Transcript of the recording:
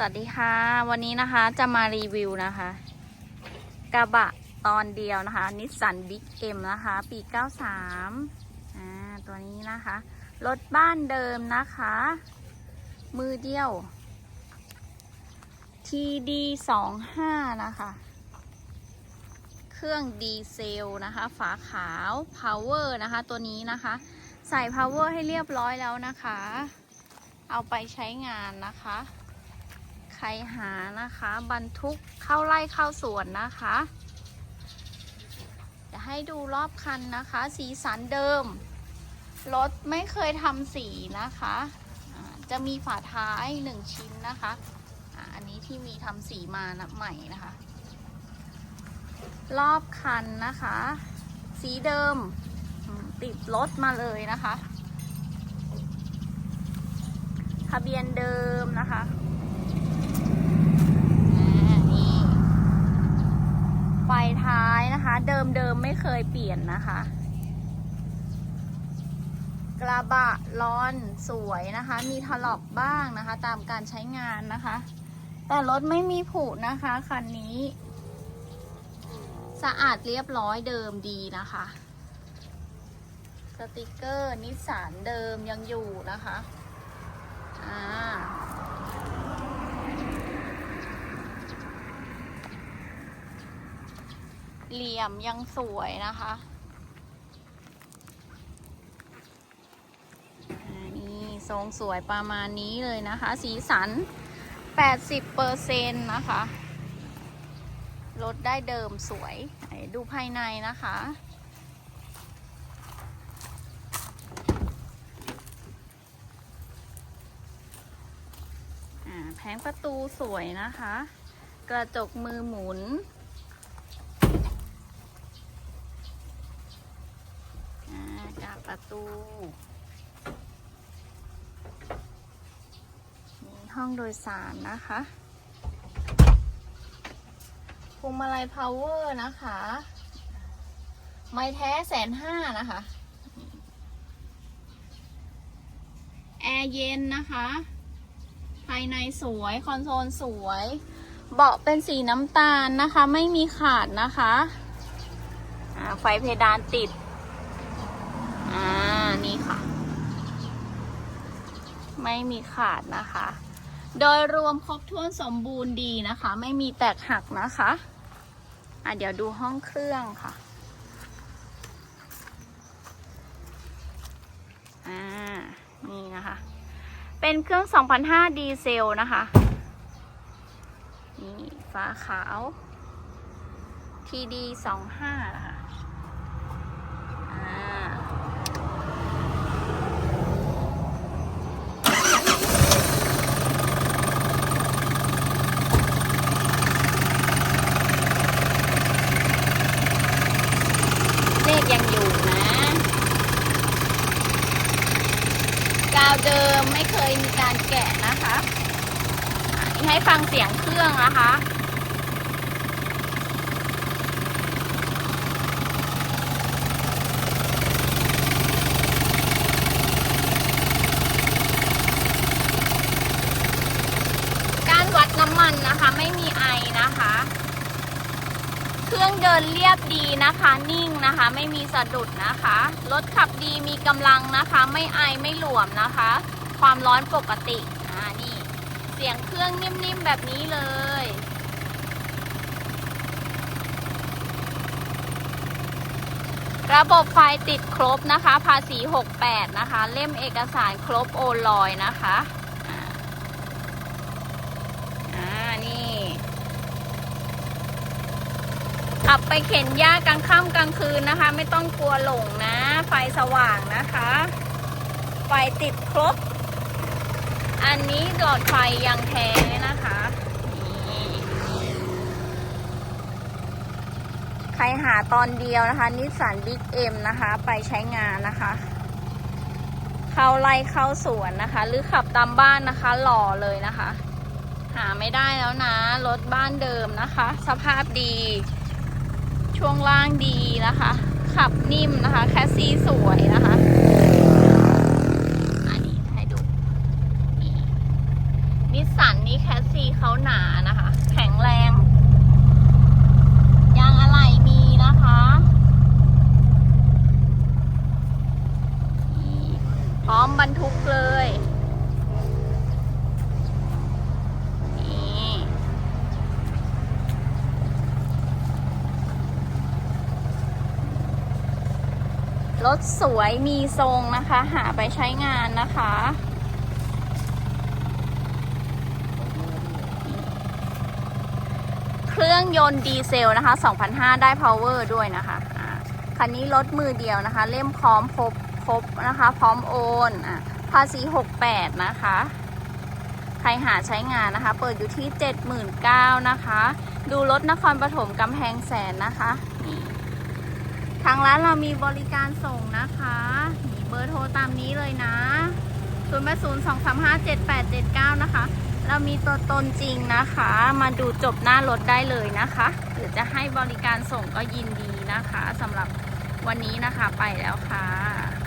สวัสดีค่ะ วันนี้นะคะจะมารีวิวนะคะ กระบะตอนเดียวนะคะนิสสันบิ๊กเอ็มนะคะ ปี 93อ่าตัวนี้นะคะ รถบ้านเดิมนะคะ มือเดียว TD 25 นะคะ เครื่องดีเซลนะคะ ฝาขาว Power นะคะ ตัวนี้นะคะ ใส่ Power ให้เรียบร้อยแล้วนะคะ เอาไปใช้งานนะคะ ใครหานะคะ บรรทุกเข้าไร่เข้าสวนนะคะ จะให้ดูรอบคันนะคะ สีสันเดิม รถไม่เคยทำสีนะคะจะมีฝาท้ายหนึ่งชิ้นนะคะอาอันนี้ที่มีทำสีมานะใหม่นะคะ รอบคันนะคะ สีเดิมติดรถมาเลยนะคะ ทะเบียนเดิมนะคะอ่านี่ไฟท้าย นะคะ เดิมเดิมไม่เคยเปลี่ยนนะคะ กระบะร้อนสวยนะคะ มีถลอกบ้างนะคะ ตามการใช้งานนะคะ แต่รถไม่มีผุนะคะคันนี้ สะอาดเรียบร้อยเดิมดีนะคะสติกเกอร์นิสสันเดิมยังอยู่นะคะ อ่า เหลี่ยมยังสวยนะคะนี่ทรงสวยประมาณนี้เลยนะคะ สีสัน 80เปอร์เซ็นต์นะคะ รถได้เดิมสวย ดูภายในนะคะแผงประตูสวยนะคะ กระจกมือหมุน อ่ากประตู มีห้องโดยสารนะคะพวงมาลัยพาวเวอร์นะคะ ไม้แท้แสนห้านะคะ แอร์เย็นนะคะ ภายในสวย คอนโซลสวย เบาะเป็นสีน้ำตาลนะคะ ไม่มีขาดนะคะ ไฟเพดานติด นี่ค่ะ ไม่มีขาดนะคะ โดยรวมครบถ้วนสมบูรณ์ดีนะคะ ไม่มีแตกหักนะคะอะเดี๋ยวดูห้องเครื่องค่ะอ่านี่นะคะ เป็นเครื่อง 2005 ดีเซลนะคะนี่ฟ้าขาว TD 25นะคะ อ่า เลข ยังอยู่นะกาวเดิมไม่เคยมีการแกะนะคะนี่ให้ฟังเสียงเครื่องนะคะการวัดน้ำมันนะคะ ไม่มีไอนะคะ เครื่องเดินเรียบดีนะคะ นิ่งนะคะ ไม่มีสะดุดนะคะ รถขับดีมีกำลังนะคะ ไม่ไอไม่หลวมนะคะ ความร้อนปกติอ่านี่ เสียงเครื่องนิ่มๆแบบนี้เลยระบบไฟติดครบนะคะ ภาษี 68 นะคะ เล่มเอกสารครบโอลอยนะคะ อ่าอ่านี่ ขับไปเข็นหญ้ากลางค่ำกลางคืนนะคะ ไม่ต้องกลัวหลงนะ ไฟสว่างนะคะ ไฟติดครบ อันนี้หลอดไฟยางแท้นะคะใครหาตอนเดียวนะคะนิสสันบิ๊กเอ็มนะคะ ไปใช้งานนะคะ เข้าไล่เข้าสวนนะคะ หรือขับตามบ้านนะคะ หล่อเลยนะคะ หาไม่ได้แล้วนะ รถบ้านเดิมนะคะ สภาพดี ช่วงล่างดีนะคะ ขับนิ่มนะคะ แคสซีสวยนะคะอันนี้ให้ดูนี่ นิสสันนี่แคสซีเขาหนานะคะ แข็งแรง ยางอะไหล่มีนะคะนี่พร้อมบรรทุกเลย นี่ รถสวยมีทรงนะคะ หาไปใช้งานนะคะ เครื่องยนต์ดีเซลนะคะ2,500ได้ power ด้วยนะคะ คันนี้รถมือเดียวนะคะ เล่มพร้อมครบครบนะคะ พร้อมโอนอะภาษี 68 นะคะ ใครหาใช้งานนะคะ เปิดอยู่ที่ 79,000นะคะ ดูรถนครปฐมกำแพงแสนนะคะนี่ ทางร้านเรามีบริการส่งนะคะนี่เบอร์โทรตามนี้เลยนะ0 8 0 2 3 5 7 8 7 9 นะคะ เรามีตัวตนจริงนะคะ มาดูจบหน้ารถได้เลยนะคะ หรือจะให้บริการส่งก็ยินดีนะคะสำหรับวันนี้นะคะไปแล้วค่ะ